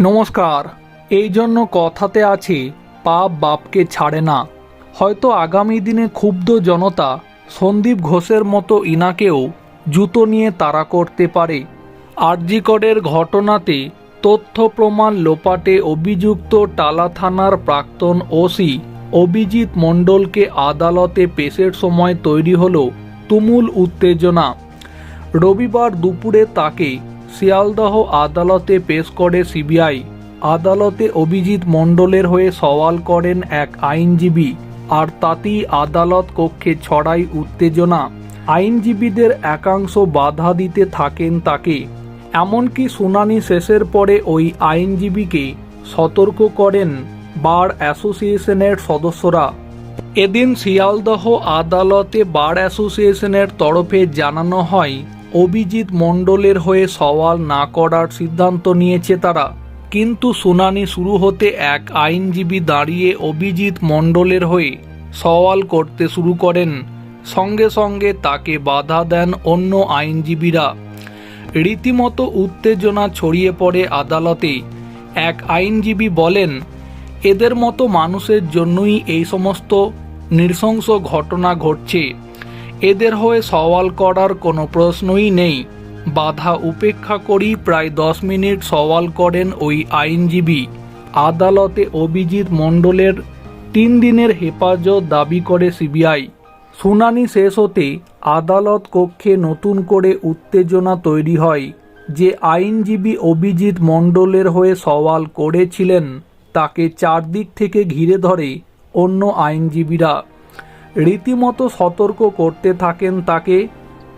নমস্কার এই জন্য কথাতে আছে, পাপ বাপকে ছাড়ে না। হয়তো আগামী দিনে ক্ষুব্ধ জনতা সন্দীপ ঘোষের মতো ইনাকেও জুতো নিয়ে তাড়া করতে পারে। আরজিকরের ঘটনাতে তথ্য প্রমাণ লোপাটে অভিযুক্ত টালা থানার প্রাক্তন ওসি অভিজিৎ মণ্ডলকে আদালতে পেশের সময় তৈরি হল তুমুল উত্তেজনা। রবিবার দুপুরে তাকে শিয়ালদহ আদালতে পেশ করে সিবিআই। আদালতে অভিজিৎ মণ্ডলের হয়ে সওয়াল করেন এক আইনজীবী, আর তাতেই আদালত কক্ষে ছড়াই উত্তেজনা। আইনজীবীদের একাংশ বাধা দিতে থাকেন তাকে। এমনকি শুনানি শেষের পরে ওই আইনজীবীকে সতর্ক করেন বার অ্যাসোসিয়েশনের সদস্যরা। এদিন শিয়ালদহ আদালতে বার অ্যাসোসিয়েশনের তরফে জানানো হয় অভিজিৎ মণ্ডলের হয়ে সওয়াল না করার সিদ্ধান্ত নিয়েছে তারা। কিন্তু শুনানি শুরু হতে এক আইনজীবী দাঁড়িয়ে অভিজিৎ মণ্ডলের হয়ে সওয়াল করতে শুরু করেন। সঙ্গে সঙ্গে তাকে বাধা দেন অন্য আইনজীবীরা। রীতিমতো উত্তেজনা ছড়িয়ে পড়ে আদালতে। এক আইনজীবী বলেন, এদের মতো মানুষের জন্যই এই সমস্ত নৃশংস ঘটনা ঘটছে। এদের হয়ে সওয়াল করার কোনো প্রশ্নই নেই। বাধা উপেক্ষা করেই প্রায় দশ মিনিট সওয়াল করেন ওই আইনজীবী। আদালতে অভিজিৎ মণ্ডলের তিন দিনের হেফাজত দাবি করে সিবিআই। শুনানি শেষ হতে আদালত কক্ষে নতুন করে উত্তেজনা তৈরি হয় যে আইনজীবী অভিজিৎ মণ্ডলের হয়ে সওয়াল করেছিলেন, তাকে চারদিক থেকে ঘিরে ধরে অন্য আইনজীবীরা। রীতিমতো সতর্ক করতে থাকেন তাকে,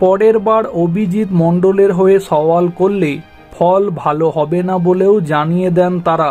পরের বার অভিজিৎ মণ্ডলের হয়ে সওয়াল করলে ফল ভালো হবে না বলেও জানিয়ে দেন তারা।